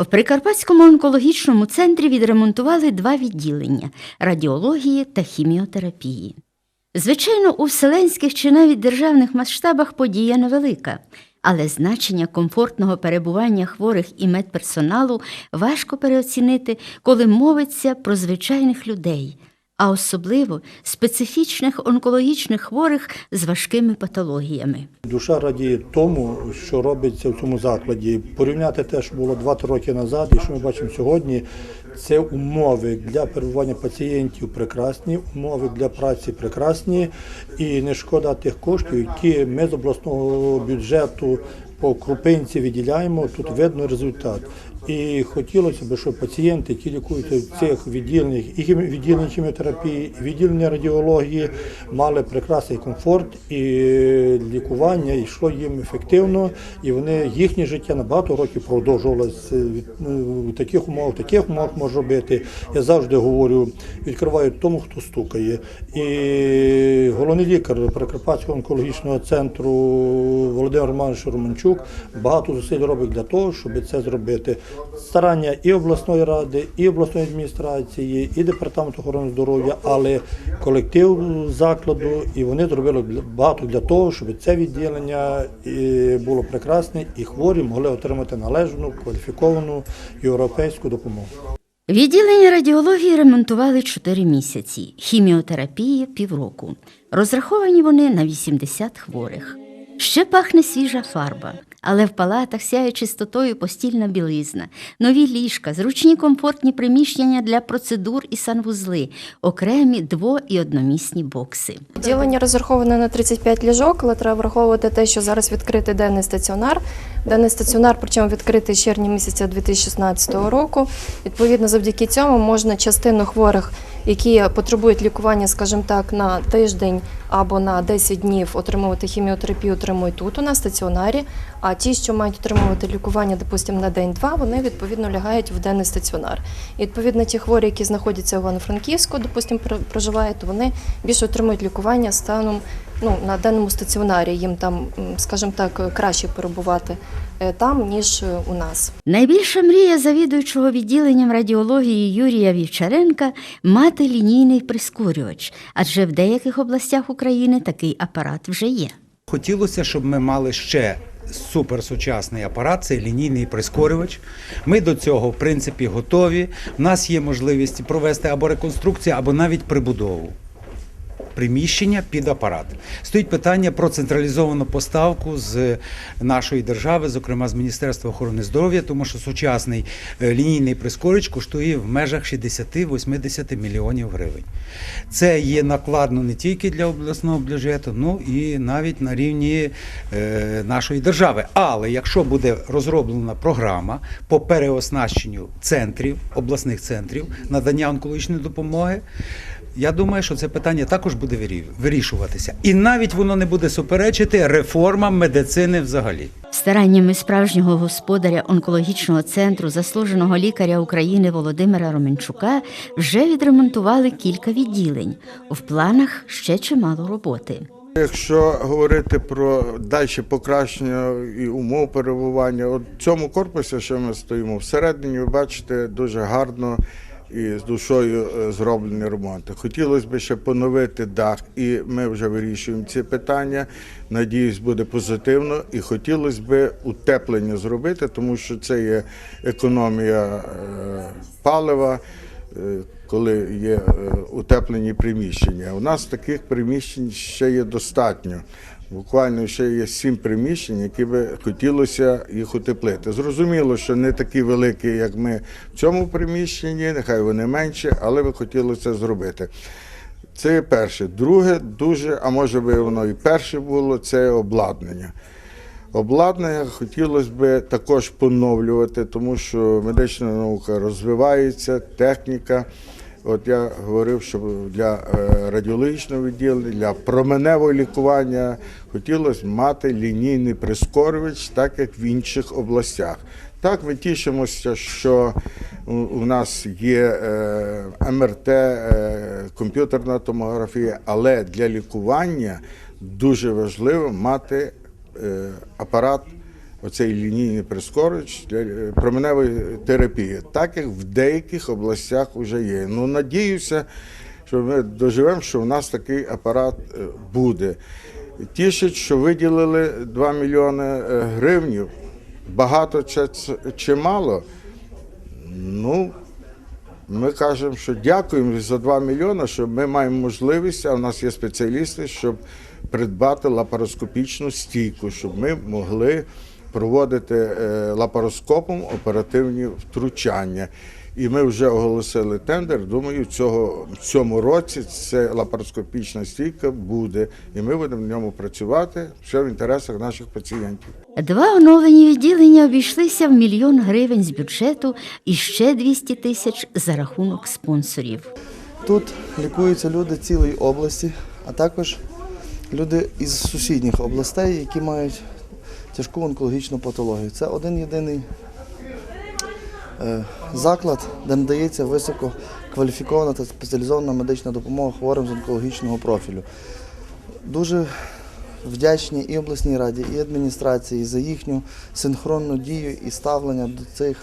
В Прикарпатському онкологічному центрі відремонтували два відділення радіології та хіміотерапії. Звичайно, у вселенських чи навіть державних масштабах подія невелика, але значення комфортного перебування хворих і медперсоналу важко переоцінити, коли мовиться про звичайних людей, а особливо специфічних онкологічних хворих з важкими патологіями. Душа радіє тому, що робиться в цьому закладі. Порівняти те, що було 2-3 роки назад, і що ми бачимо сьогодні, це умови для перебування пацієнтів прекрасні, умови для праці прекрасні, і не шкода тих коштів, які ми з обласного бюджету по крупинці виділяємо. Тут видно результат. І хотілося б, щоб пацієнти, які лікуються в цих відділеннях, і відділення хіміотерапії, і відділення радіології, мали прекрасний комфорт і лікування йшло їм ефективно, і вони їхнє життя на багато років продовжувалося ну, в таких умовах, таких умовах може робити. Я завжди говорю, відкривають тому, хто стукає. І головний лікар Прикарпатського онкологічного центру Володимир Романович Романчук багато зусиль робить для того, щоб це зробити. Старання і обласної ради, і обласної адміністрації, і департаменту охорони здоров'я, але колектив закладу, і вони зробили багато для того, щоб це відділення е, було прекрасне, і хворі могли отримати належну кваліфіковану європейську допомогу. Відділення радіології ремонтували 4 місяці, хіміотерапії півроку. Розраховані вони на 80 хворих. Ще пахне свіжа фарба, але в палатах сяє чистотою постільна білизна, нові ліжка, зручні комфортні приміщення для процедур і санвузли, окремі дво- і одномісні бокси. Відділення розраховане на 35 ліжок, але треба враховувати те, що зараз відкритий денний стаціонар. Денний стаціонар, причому відкритий з червня місяця 2016 року. Відповідно, завдяки цьому можна частину хворих, які потребують лікування, скажімо так, на тиждень або на 10 днів отримувати хіміотерапію, отримують тут у нас стаціонарі. А ті, що мають отримувати лікування, допустимо, на день-два, вони відповідно лягають в денний стаціонар. І відповідно ті хворі, які знаходяться в Івано-Франківську, допустимо, проживають, то вони більше отримують лікування станом ну, на даному стаціонарі. Їм там, скажімо так, краще перебувати е, там, ніж е, у нас. Найбільша мрія завідуючого відділенням радіології Юрія Вівчаренка мати лінійний прискорювач, адже в деяких областях України такий апарат вже є. Хотілося, щоб ми мали ще суперсучасний апарат, це лінійний прискорювач. Ми до цього, в принципі, готові. У нас є можливість провести або реконструкцію, або навіть прибудову. Приміщення під апарат. Стоїть питання про централізовану поставку з нашої держави, зокрема з Міністерства охорони здоров'я, тому що сучасний е, лінійний прискорювач коштує в межах 60-80 мільйонів гривень. Це є накладно не тільки для обласного бюджету, ну і навіть на рівні е, нашої держави. Але якщо буде розроблена програма по переоснащенню центрів, обласних центрів надання онкологічної допомоги. Я думаю, що це питання також буде вирі- вирішуватися, і навіть воно не буде суперечити реформам медицини взагалі. Стараннями справжнього господаря онкологічного центру, заслуженого лікаря України Володимира Роменчука, вже відремонтували кілька відділень. В планах ще чимало роботи. Якщо говорити про далі покращення і умов перебування, от в цьому корпусі, що ми стоїмо всередині, ви бачите, дуже гарно і з душою е, зроблені ремонти. Хотілося б ще поновити дах, і ми вже вирішуємо ці питання. Надіюсь, буде позитивно. І хотілося б утеплення зробити, тому що це є економія е, палива. е, Коли є утеплені приміщення. У нас таких приміщень ще є достатньо. Буквально ще є сім приміщень, які би хотілося їх утеплити. Зрозуміло, що не такі великі, як ми в цьому приміщенні, нехай вони менші, але би хотілося зробити. Це перше. Друге, дуже, а може би воно і перше було, це обладнання. Обладнання хотілося б також поновлювати, тому що медична наука розвивається, техніка. От я говорив, що для е, радіологічного відділення, для променевого лікування хотілося мати лінійний прискорювач, так як в інших областях. Так, ми тішимося, що у- нас є е, МРТ, е, комп'ютерна томографія, але для лікування дуже важливо мати апарат оцей лінійний прискорювач для е, променевої терапії, так як в деяких областях вже є. Ну, надіюся, що ми доживемо, що в нас такий апарат е, буде. Тішить, що виділили 2 мільйони е, гривнів. Багато чи, чи мало? Ну, ми кажемо, що дякуємо за 2 мільйони, що ми маємо можливість, а в нас є спеціалісти, щоб придбати лапароскопічну стійку, щоб ми могли проводити е, лапароскопом оперативні втручання. І ми вже оголосили тендер. Думаю, цього в цьому році ця лапароскопічна стійка буде, і ми будемо в ньому працювати все в інтересах наших пацієнтів. Два оновлені відділення обійшлися в мільйон гривень з бюджету і ще 200 тисяч за рахунок спонсорів. Тут лікуються люди цілої області, а також люди із сусідніх областей, які мають тяжку онкологічну патологію. Це один єдиний е, заклад, де надається високо кваліфікована та спеціалізована медична допомога хворим з онкологічного профілю. Дуже вдячні і обласній раді, і адміністрації за їхню синхронну дію і ставлення до цих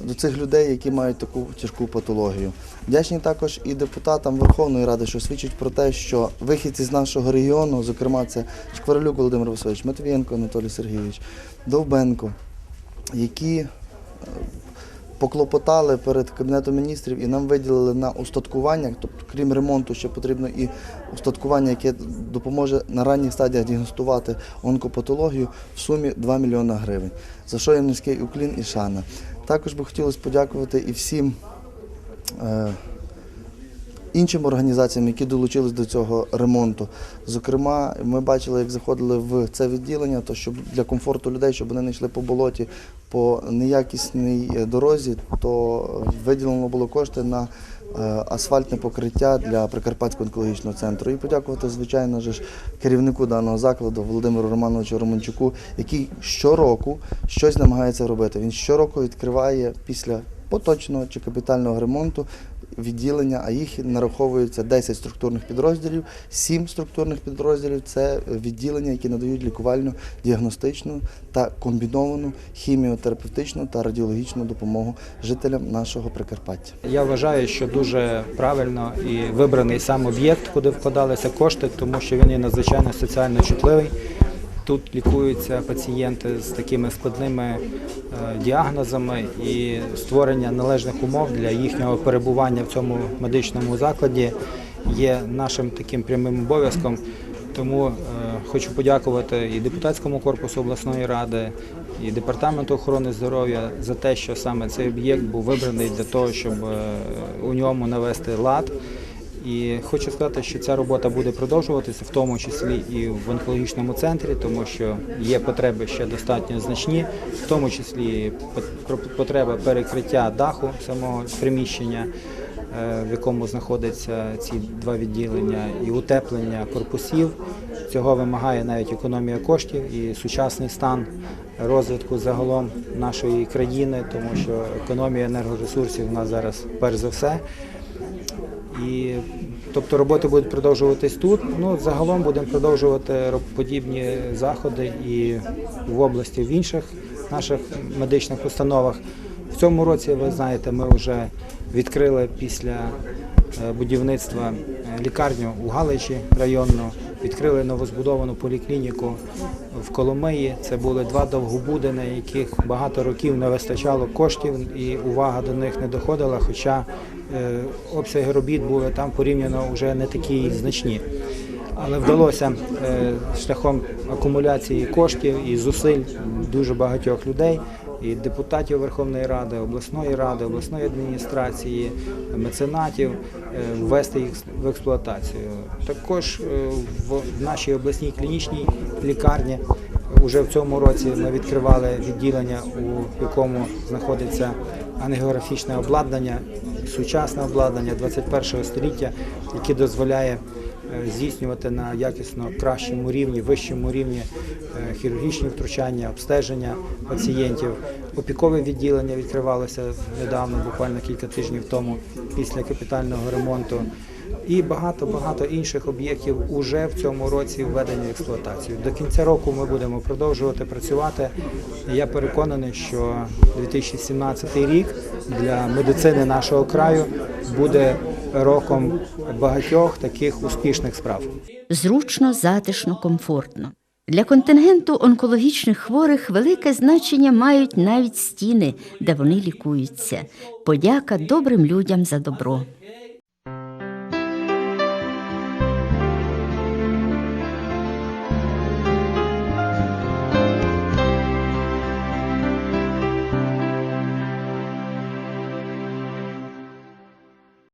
до цих людей, які мають таку тяжку патологію. Вдячні також і депутатам Верховної Ради, що свідчить про те, що вихідці з нашого регіону, зокрема, це Шкварилюк Володимир Васильович, Матвієнко Анатолій Сергійович, Довбенко, які е, поклопотали перед Кабінетом міністрів і нам виділили на устаткування, тобто крім ремонту, ще потрібно і устаткування, яке допоможе на ранніх стадіях діагностувати онкопатологію в сумі 2 мільйона гривень. За що їм низький уклін і шана. Також би хотілося подякувати і всім е, іншим організаціям, які долучились до цього ремонту. Зокрема, ми бачили, як заходили в це відділення, то щоб для комфорту людей, щоб вони не йшли по болоті, по неякісній е, дорозі, то виділено було кошти на е, асфальтне покриття для Прикарпатського онкологічного центру. І подякувати, звичайно ж, керівнику даного закладу Володимиру Романовичу Романчуку, який щороку щось намагається робити. Він щороку відкриває після поточного чи капітального ремонту відділення, а їх нараховується 10 структурних підрозділів, 7 структурних підрозділів це відділення, які надають лікувальну, діагностичну та комбіновану хіміотерапевтичну та радіологічну допомогу жителям нашого Прикарпаття. Я вважаю, що дуже правильно і вибраний сам об'єкт, куди вкладалися кошти, тому що він є надзвичайно соціально чутливий. Тут лікуються пацієнти з такими складними е, діагнозами і створення належних умов для їхнього перебування в цьому медичному закладі є нашим таким прямим обов'язком. Тому е, хочу подякувати і депутатському корпусу обласної ради, і департаменту охорони здоров'я за те, що саме цей об'єкт був вибраний для того, щоб е, у ньому навести лад. І хочу сказати, що ця робота буде продовжуватися, в тому числі і в онкологічному центрі, тому що є потреби ще достатньо значні, в тому числі пот- потреба перекриття даху самого приміщення, е, в якому знаходяться ці два відділення, і утеплення корпусів. Цього вимагає навіть економія коштів і сучасний стан розвитку загалом нашої країни, тому що економія енергоресурсів у нас зараз перш за все. І тобто роботи будуть продовжуватись тут. Ну загалом будемо продовжувати подібні заходи і в області, в інших наших медичних установах. В цьому році, ви знаєте, ми вже відкрили після е, будівництва е, лікарню у Галичі районну, відкрили новозбудовану поліклініку в Коломиї. Це були два довгобуди, на яких багато років не вистачало коштів і увага до них не доходила. Хоча обсяги робіт були там порівняно вже не такі значні. Але вдалося е, шляхом акумуляції коштів і зусиль дуже багатьох людей, і депутатів Верховної Ради, обласної ради, обласної адміністрації, меценатів е, ввести їх в експлуатацію. Також е, в нашій обласній клінічній лікарні Уже в цьому році ми відкривали відділення, у якому знаходиться ангіографічне обладнання, сучасне обладнання 21 століття, яке дозволяє е, здійснювати на якісно кращому рівні, вищому рівні е, хірургічні втручання, обстеження пацієнтів. Опікове відділення відкривалося недавно, буквально кілька тижнів тому, після капітального ремонту. І багато-багато інших об'єктів уже в цьому році введені в експлуатацію. До кінця року ми будемо продовжувати працювати. Я переконаний, що 2017 рік для медицини нашого краю буде роком багатьох таких успішних справ. зручно, затишно, комфортно. Для контингенту онкологічних хворих велике значення мають навіть стіни, де вони лікуються. Подяка добрим людям за добро.